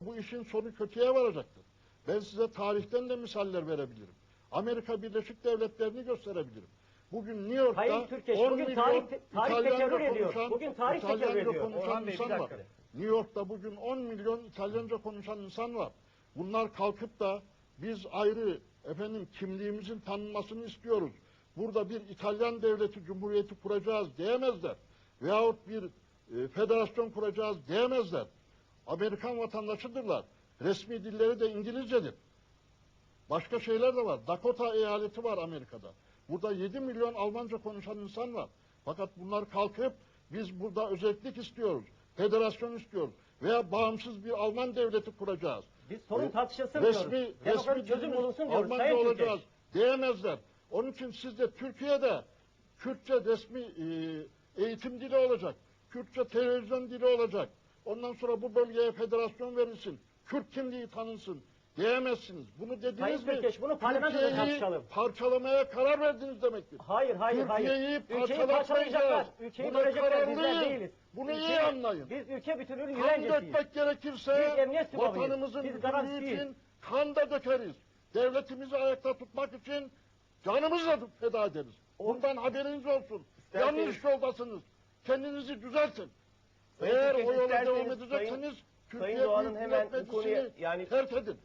bu işin sonu kötüye varacaktır. Ben size tarihten de misaller verebilirim. Amerika Birleşik Devletleri'ni gösterebilirim. Bugün New York'ta Sayın Türkeş, 10 bugün milyon tarih- tarih İtalyanca ediyor. konuşan- Bugün tarih İtalyanca ediyor. konuşan Bey, insan var. New York'ta bugün 10 milyon İtalyanca konuşan insan var. Bunlar kalkıp da biz ayrı efendim kimliğimizin tanınmasını istiyoruz. Burada bir İtalyan devleti cumhuriyeti kuracağız diyemezler. Veyahut bir e, federasyon kuracağız diyemezler. Amerikan vatandaşıdırlar. Resmi dilleri de İngilizcedir. Başka şeyler de var. Dakota eyaleti var Amerika'da. Burada 7 milyon Almanca konuşan insan var. Fakat bunlar kalkıp biz burada özellik istiyoruz. Federasyon istiyoruz. Veya bağımsız bir Alman devleti kuracağız. Biz sorun E, tartışılsın resmi, diyoruz. Demokratik resmi çözüm bulunsun diyoruz. Almanca Sayın olacağız Türkeş. diyemezler. Onun için siz de Türkiye'de Kürtçe resmi e, eğitim dili olacak. Kürtçe televizyon dili olacak. Ondan sonra bu bölgeye federasyon verilsin. Kürt kimliği tanınsın diyemezsiniz. Bunu dediniz Sayın mi? Türkeş, bunu parlamentoda tartışalım. parçalamaya karar verdiniz demektir. Hayır, hayır, hayır. Türkiye'yi Ülkeyi parçalayacaklar. Ülkeyi Buna bölecekler. Bizler değiliz. Bunu Ülkeyi- iyi anlayın. Biz ülke bütünlüğünün Kan güvencesiyiz. dökmek gerekirse Biz emniyet sübabıyız. vatanımızın Biz bütünlüğü garantiyiz. için kan da dökeriz. Devletimizi ayakta tutmak için canımızı da feda ederiz. Bundan haberiniz olsun. İsterseniz- Yanlış yoldasınız. Kendinizi düzeltin. Eğer o yola devam edecekseniz Sayın Türkiye hemen bu konuya yani terk edin.